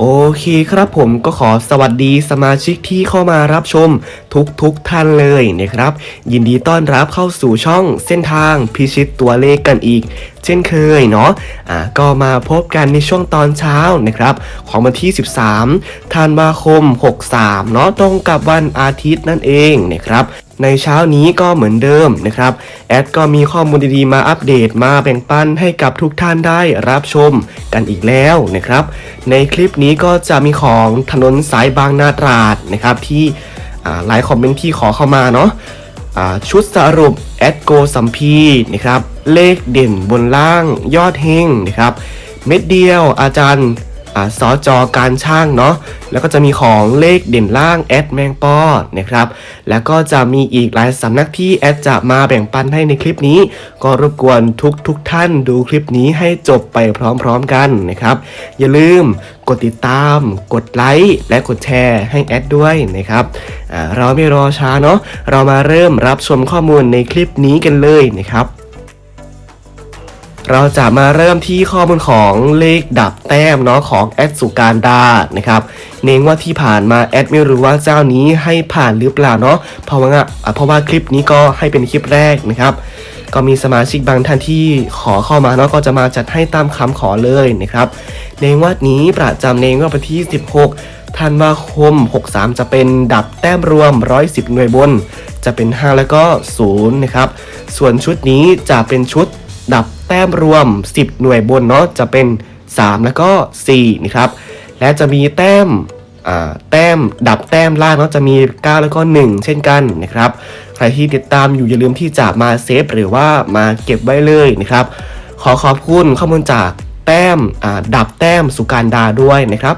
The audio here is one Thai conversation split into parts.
โอเคครับผมก็ขอสวัสดีสมาชิกที่เข้ามารับชมทุกทุกๆท่านเลยนะครับ ยินดีต้อนรับเข้าสู่ช่องเส้นทางพิชิตตัวเลขกันอีก เช่นเคยเนาะอ่าก็มาพบกันในช่วงตอนเช้านะครับ ของวันที่ 13ธันวาคม 63 เนาะตรงกับวันอาทิตย์นั่นเองนะครับ ในเช้านี้ก็เหมือนเดิมนะครับ แอดก็มีข้อมูลดีๆมาอัปเดตมาแบ่งปันให้กับทุกท่านได้รับชมกันอีกแล้วนะครับ ในคลิปนี้ก็จะมีของถนนสายบางนาตราดนะครับที่หลายคอมเมนต์ที่ขอเข้ามาเนาะชุดสรุปแอดโกสัมพีนะครับ เลขเด่นบนล่างยอดเฮงนะครับ เม็ดเดียวอาจารย์ อ่าสอจอการช่างเนาะแล้วก็จะมีของเลขเด่นล่างแอดแมงปอนะครับแล้วก็จะมีอีกหลายสำนักที่แอดจะมาแบ่งปันให้ในคลิปนี้ ก็รบกวนทุกทุกท่านดูคลิปนี้ให้จบไปพร้อมๆกันนะครับอย่าลืมกดติดตาม กดไลค์และกดแชร์ให้แอดด้วยนะครับเราไม่รอช้าเนาะเรามาเริ่มรับชมข้อมูลในคลิปนี้กันเลยนะครับ เราจะมาเริ่มที่ข้อมูลของเลขดับแต้มเนาะของแอดสุการดานะครับเน้นว่าที่ผ่านมาแอดไม่รู้ว่าเจ้านี้ให้ผ่านหรือเปล่าเนาะเพราะว่าอะเพราะว่าคลิปนี้ก็ให้เป็นคลิปแรกนะครับ ก็มีสมาชิกบางท่านที่ขอเข้ามาเนาะก็จะมาจัดให้ตามคำขอเลยนะครับในงวัดนี้ประจำในงวดวันที่ 16 ธันวาคม 63 จะเป็นดับแต้มรวม 110 หน่วยบน จะเป็น 5 แล้วก็ 0 นะครับ ส่วนชุดนี้จะเป็นชุดดับ แต้มรวม 10 หน่วยบนเนาะจะเป็น 3 แล้วก็4นะครับ และจะมีแต้มอ่าแต้มดับแต้มล่างเนาะจะมี 9 แล้วก็ 1 เช่นกันนะครับ ใครที่ติดตามอยู่อย่าลืมที่จะมาเซฟหรือว่ามาเก็บไว้เลยนะครับ ขอขอบคุณข้อมูลจากแต้มอ่าดับแต้มสุการดาด้วยนะครับ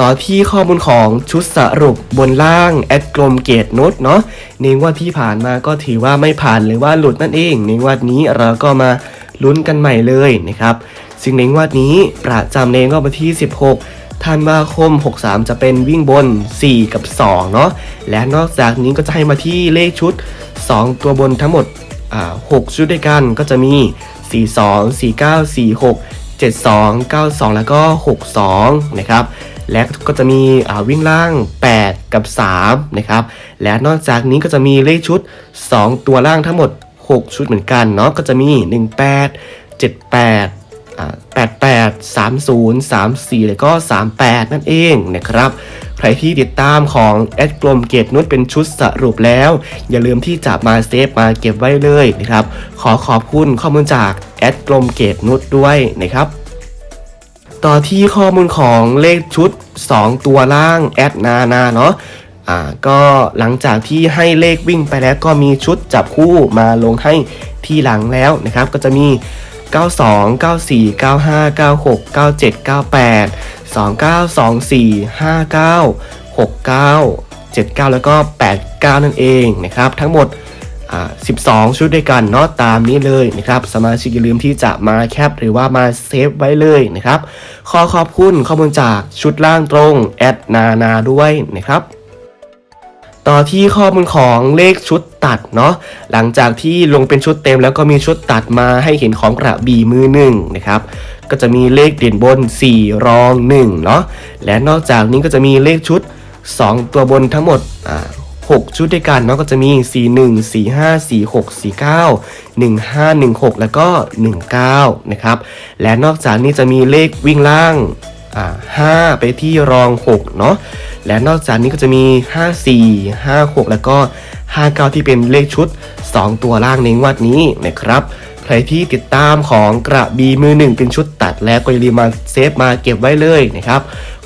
ต่อที่ข้อมูลของชุดสรุปบนล่างแอดกลมเกตโนตเนาะในงวดที่ผ่านมาก็ถือว่าไม่ผ่านหรือว่าหลุดนั่นเองในงวดนี้เราก็มาลุ้นกันใหม่เลยนะครับซึ่งในงวดนี้ประจำในงวดวันที่ 16ธันวาคม 63 จะเป็นวิ่งบน 4 กับ 2 เนาะและนอกจากนี้ก็จะให้มาที่เลขชุด 2 ตัวบนทั้งหมด6ชุดด้วยกันก็จะมี 42 49 46 72 92 แล้วก็ 62 นะครับ และก็จะมีวิ่งล่าง 8 กับ 3 นะครับ และนอกจากนี้ก็จะมีเลขชุด 2 ตัวล่างทั้งหมด 6 ชุดเหมือนกันเนาะก็จะมี 18 78 88 30 34 แล้วก็ 38 นั่นเองนะครับ ใครที่ติดตามของแอดกลมเกตนุชเป็นชุดสรุปแล้ว อย่าลืมที่จะมาเซฟมาเก็บไว้เลยนะครับ ขอขอบคุณข้อมูลจากแอดกลมเกตนุชด้วยนะครับ ต่อที่ข้อมูลของเลขชุด 2 ตัวล่างแอดนานาเนาะอ่าก็หลังจากที่ให้เลขวิ่งไปแล้วก็มีชุดจับคู่มาลงให้ที่หลังแล้วนะครับ ก็จะมี 92 94 95 96 97 98 29 24 59 69 79 แล้วก็ 89 นั่นเองนะครับ ทั้งหมด 12 ชุดด้วยกันเนาะตามนี้เลยนะครับสมาชิกอย่าลืมที่จะมาแคปหรือว่ามาเซฟไว้เลยนะครับขอขอบคุณข้อมูลจากชุดล่างตรงแอดนานาด้วยนะครับต่อที่ข้อมูลของเลขชุดตัดเนาะหลังจากที่ลงเป็นชุดเต็มแล้วก็มีชุดตัดมาให้เห็นของกระบี่มือหนึ่งนะครับก็จะมีเลขเด่นบน 4 รอง1เนาะและนอกจากนี้ก็จะมีเลขชุด 2 ตัวบนทั้งหมดอ่า 6 ชุดด้วยกันเนาะก็จะมี 4 1 4 5 4 6 4 9 1 5 1 6 แล้วก็ 19 นะครับ และนอกจากนี้จะมีเลขวิ่งล่างอ่า5ไปที่รอง 6 เนาะและนอกจากนี้ก็จะมี 54 56 แล้วก็ 59 ที่เป็นเลขชุด 2 ตัวล่างในงวดนี้นะครับใครที่ติดตามของกระบีมือหนึ่งเป็นชุดตัดแล้วก็อย่าลืมมาเซฟมาเก็บไว้เลยนะครับ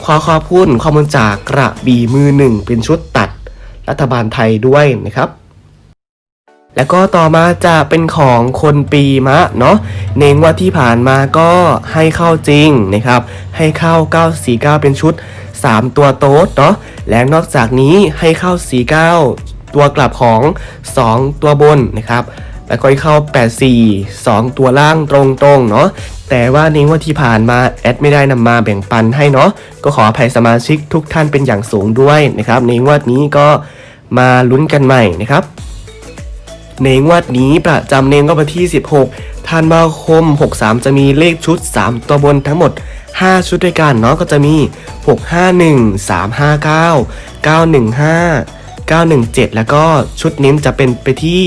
ขอขอบคุณข้อมูลจากกระบีมือหนึ่งเป็นชุดตัด รัฐบาลไทยด้วยนะครับ แล้วก็ต่อมาจะเป็นของคนปีมะเนาะเน้งว่าที่ผ่านมาก็ให้เข้าจริงนะครับ ให้เข้า 949 เป็นชุด 3 ตัวโต๊ดเนาะและนอกจากนี้ให้เข้า 49 ตัวกลับของ 2 ตัวบนนะครับแล้วก็ให้เข้า 84 2 ตัวล่างตรงๆ เนาะ แต่ว่าเน้งว่าที่ผ่านมาแอดไม่ได้นำมาแบ่งปันให้เนาะก็ขออภัยสมาชิกทุกท่านเป็นอย่างสูงด้วยนะครับ ในงวดนี้ก็มาลุ้นกันใหม่นะครับในงวดนี้ประจำเนงก็วันที่ 16ธันวาคม 63 จะมีเลขชุด 3 ตัวบนทั้งหมด 5 ชุดด้วยกันเนาะก็จะมี 651 359 915 917 แล้วก็ชุดเน้นจะเป็นไปที่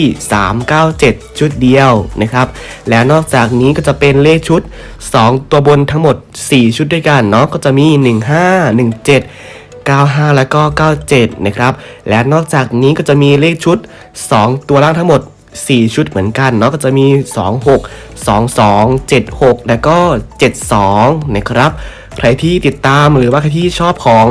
397 ชุดเดียวนะครับ แล้วนอกจากนี้ก็จะเป็นเลขชุด 2 ตัวบนทั้งหมด 4 ชุดด้วยกันเนาะก็จะมี 15 17 95 แล้วก็ 97 นะครับ และนอกจากนี้ก็จะมีเลขชุด 2 ตัวล่างทั้งหมด 4 ชุดเหมือนกันเนาะก็จะมี 26 22 76 แล้วก็ 72 นะครับ ใครที่ติดตามหรือว่าใครที่ชอบของ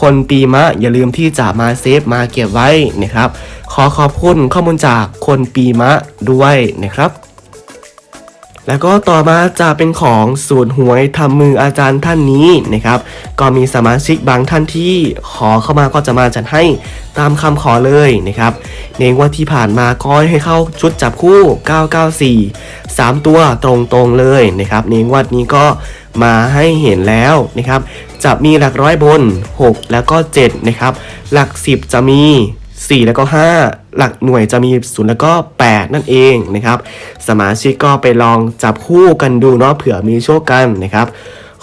คนปีมะ อย่าลืมที่จะมาเซฟมาเก็บไว้นะครับ ขอขอบคุณข้อมูลจากคนปีมะด้วยนะครับแล้วก็ต่อมาจะเป็นของสูตรหวยทำมืออาจารย์ท่านนี้นะครับ ก็มีสมาชิกบางท่านที่ขอเข้ามาก็จะมาจัดให้ตามคำขอเลยนะครับ ในงว่าที่ผ่านมาก็ให้เข้าชุดจับคู่ 994 3 ตัวตรงๆเลยนะครับในงวดนี้ก็ มาให้เห็นแล้วนะครับ จะมีหลักร้อยบน 6 แล้วก็ 7 นะครับ หลัก 10 จะมี 4 แล้วก็ 5 หลักหน่วยจะมี 0 แล้วก็ 8 นั่นเองนะครับ สมาชิกก็ไปลองจับคู่กันดูเนาะเผื่อมีโชคกันนะครับ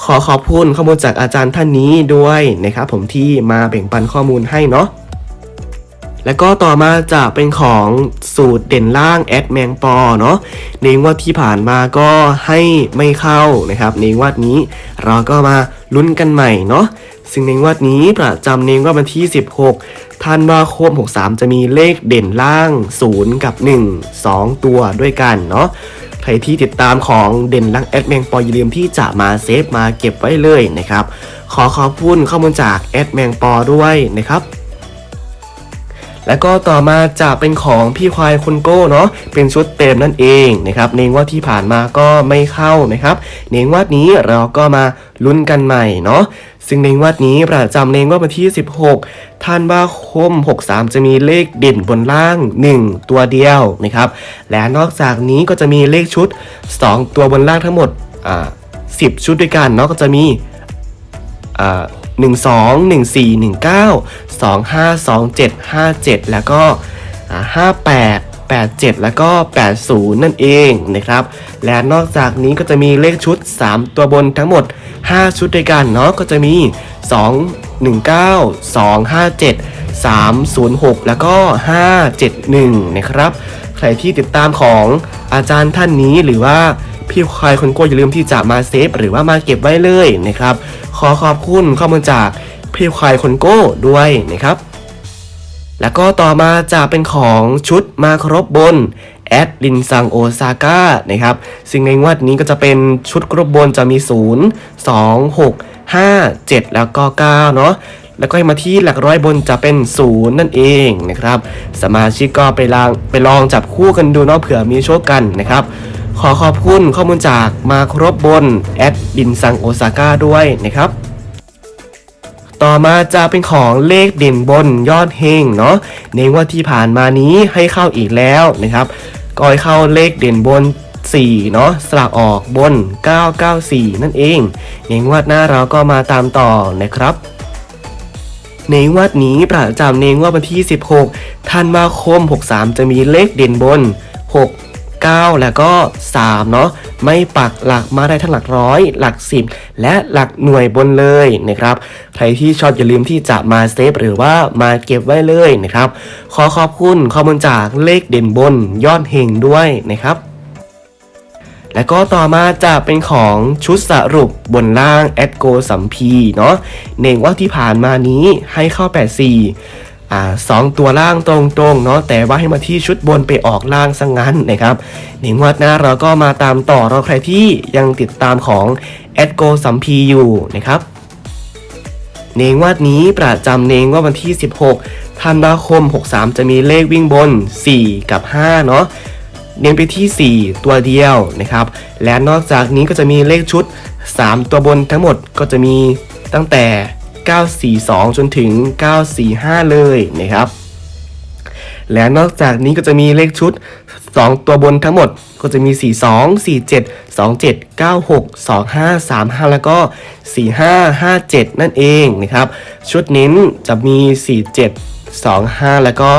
ขอขอบคุณข้อมูลจากอาจารย์ท่านนี้ด้วยนะครับ ผมที่มาแบ่งปันข้อมูลให้เนาะ แล้วก็ต่อมาจะเป็นของสูตรเด่นล่างแอดแมงปอเนาะในงวดที่ผ่านมาก็ให้ไม่เข้านะครับ ในงวดนี้เราก็มาลุ้นกันใหม่เนาะซึ่งในงวดนี้ประจำในงวดวันที่ 16ธันวาคม 63 จะมีเลขเด่นล่าง 0 กับ 1 2 ตัวด้วยกันเนาะใครที่ติดตามของเด่นล่างแอดแมงปออย่าลืมที่จะมาเซฟมาเก็บไว้เลยนะครับ ขอขอบคุณข้อมูลจากแอดแมงปอด้วยนะครับ แล้วก็ต่อมาจะเป็นของพี่ควายคุณโก้เนาะเป็นชุดเต็มนั่นเองนะครับในงวดที่ผ่านมาก็ไม่เข้านะครับในงวดนี้เราก็มาลุ้นกันใหม่เนาะซึ่งในงวดนี้ประจำในงวดวันที่ 16ธันวาคม 63 จะมีเลขเด่นบนล่าง 1 ตัวเดียวนะครับ และนอกจากนี้ก็จะมีเลขชุด 2 ตัวบนล่างทั้งหมด อ่า 10 ชุดด้วยกันเนาะก็จะมี อ่า หนึ่งสองหนึ่งสี่หนึ่งเก้าสองห้าสองเจ็ดห้าเจ็ดแล้วก็ห้าแปดแปดเจ็ดแล้วก็แปดศูนย์นั่นเองนะครับ และนอกจากนี้ก็จะมีเลขชุด 3 ตัวบนทั้งหมด 5 ชุดด้วยกันเนาะก็จะมี 2 1 9 2 5 7 3 0 6 แล้วก็ 5 7 1 นะครับ ใครที่ติดตามของอาจารย์ท่านนี้หรือว่าพี่ควายคนโก้อย่าลืมที่จะมาเซฟหรือว่ามาเก็บไว้เลยนะครับ ขอขอบคุณข้อมูลจากพี่ควายคนโก้ด้วยนะครับ แล้วก็ต่อมาจะเป็นของชุดมาครบบนแอดลินซังโอซาก้านะครับซึ่งในงวดนี้ก็จะเป็นชุดครบบนจะมี 0 2 6 5 7 แล้วก็9เนาะแล้วก็มาที่หลักร้อยบนจะเป็น 0 นั่นเองนะครับ สมาชิกก็ไปลองไปลองจับคู่กันดูเนาะเผื่อมีโชคกันนะครับ ขอขอบคุณข้อมูลจากมาครบบนแอดลินซังโอซาก้าด้วยนะครับ ต่อมาจะเป็นของเลขเด่นบนยอดเฮงเนาะในว่าที่ผ่านมานี้ให้เข้าอีกแล้วนะครับก็ให้เข้าเลขเด่นบน 4 เนาะสลากออกบน 994 นั่นเองในงวดหน้าเราก็มาตามต่อนะครับในงวดนี้ประจำในงวดวันที่ 16 ธันวาคม 63 จะมีเลขเด่นบน 6 9 แล้วก็ 3 เนาะไม่ปักหลักมาได้ทั้งหลักร้อย หลัก 10 และหลักหน่วยบนเลยนะครับใครที่ชอบอย่าลืมที่จะมาเซฟหรือว่ามาเก็บไว้เลยนะครับ ขอขอบคุณข้อมูลจากเลขเด่นบนยอดเฮงด้วยนะครับแล้วก็ต่อมาจะเป็นของชุดสรุปบนล่างแอดโกสัมพีเนาะเน่งว่าที่ผ่านมานี้ให้เข้า 84 อ่าสองตัวล่างตรงๆเนาะแต่ว่าให้มาที่ชุดบนไปออกล่างซะงงั้นนะครับเน่งวัดหน้าเราก็มาตามต่อเราใครที่ยังติดตามของแอดโกสัมพีอยู่นะครับในงวดนี้ประจำในงวดวันที่ 16 ธันวาคม 63 จะมีเลขวิ่งบน 4 กับ 5 เนาะเน้นไปที่ 4 ตัวเดียวนะครับ และนอกจากนี้ก็จะมีเลขชุด 3 ตัวบนทั้งหมดก็จะมีตั้งแต่ 942 จนถึง 945 เลยนะครับ และนอกจากนี้ก็จะมีเลขชุด 2 ตัวบนทั้งหมดก็จะมี 42 47 27 96 25 35 แล้วก็ 45 57 นั่นเองนะครับ ชุดเน้นจะมี 47 25 แล้วก็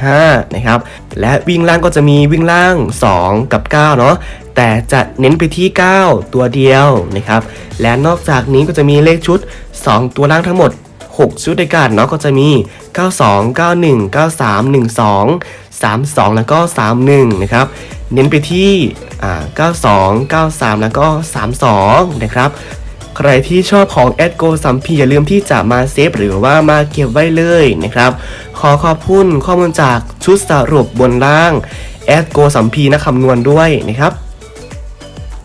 45 นะครับ และวิ่งล่างก็จะมีวิ่งล่าง 2 กับ 9 เนาะ แต่จะเน้นไปที่ 9 ตัวเดียวนะครับ และนอกจากนี้ก็จะมีเลขชุด 2 ตัวล่างทั้งหมด 6 ชุดด้วยกันเนาะก็จะมี 92 91 93 12 32 แล้วก็ 31 นะครับ เน้นไปที่อ่า92 93 แล้วก็ 32 นะครับใครที่ชอบของแอดโกซัมพีอย่าลืมที่จะมาเซฟหรือว่ามาเก็บไว้เลยนะครับ ขอขอบคุณข้อมูลจากชุดสรุปบนล่างแอดโกซัมพีนะคำนวณด้วยนะครับ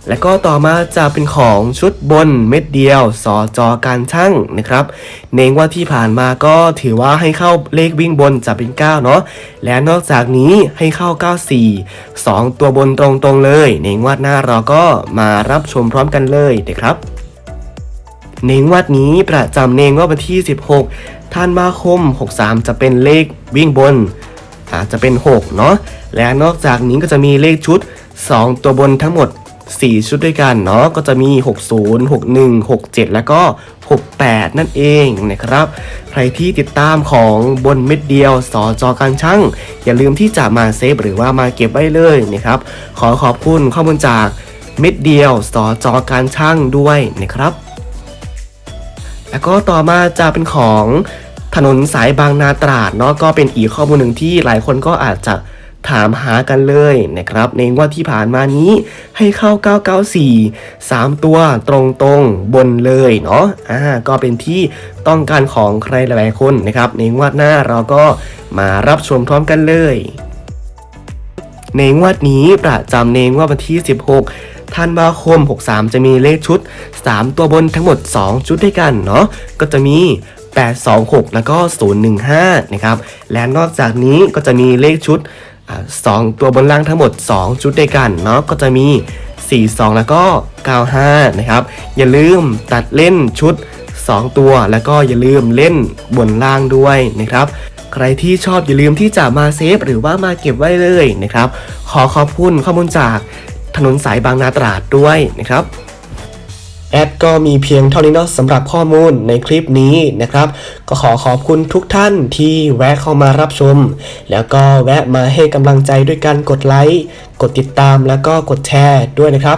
และก็ต่อมาจะเป็นของชุดบนเม็ดเดียวสอจอการช่างนะครับ เน้นว่าที่ผ่านมาก็ถือว่าให้เข้าเลขวิ่งบนจะเป็น 9 เนาะและนอกจากนี้ให้เข้า 94 2 ตัวบนตรงๆเลย ในงวดหน้าเราก็มารับชมพร้อมกันเลยนะครับในงวดนี้ประจำในงวดวันที่ 16ธันวาคม 63 จะเป็นเลขวิ่งบนอาจจะเป็น 6 เนาะและนอกจากนี้ก็จะมีเลขชุด 2 ตัวบนทั้งหมด 4 ชุดด้วยกันเนาะก็จะมี 60 61 67 แล้วก็ 68 นั่นเองนะครับ ใครที่ติดตามของบนเม็ดเดียวสอจอการช่าง อย่าลืมที่จะมาเซฟหรือว่ามาเก็บไว้เลยนะครับ ขอขอบคุณข้อมูลจากเม็ดเดียวสอจอการช่างด้วยนะครับ แล้วก็ต่อมาจะเป็นของถนนสายบางนาตราดเนาะก็เป็นอีกข้อมูลหนึ่งที่หลายคนก็อาจจะ ถามหากันเลยนะครับในงวดที่ผ่านมานี้ให้เข้า 994 3 ตัวตรงๆบนเลยเนาะอ่าก็เป็นที่ต้องการของใครหลายๆคนนะครับ ในงวดหน้าเราก็มารับชมพร้อมกันเลยในงวดนี้ประจำในงวดวันที่ 16 ธันวาคม 63 จะมีเลขชุด 3 ตัวบนทั้งหมด 2 ชุดด้วยกันเนาะ ก็จะมี 826 แล้วก็ 015 นะครับ และนอกจากนี้ก็จะมีเลขชุด สอ่า2ตัวบนล่างทั้งหมด 2 ชุดด้วยกันเนาะก็จะมี 42 แล้วก็ 95 นะครับ อย่าลืมตัดเล่นชุด 2 ตัว แล้วก็อย่าลืมเล่นบนล่างด้วยนะครับใครที่ชอบอย่าลืมที่จะมาเซฟหรือว่ามาเก็บไว้เลยนะครับ ขอขอบคุณข้อมูลจากถนนสายบางนาตราดด้วยนะครับ แอดก็มีเพียงเท่านี้เนาะสำหรับข้อมูลในคลิปนี้นะครับ ก็ขอขอบคุณทุกท่านที่แวะเข้ามารับชม แล้วก็แวะมาให้กำลังใจด้วยการกดไลค์ กดติดตามแล้วก็กดแชร์ด้วยนะครับ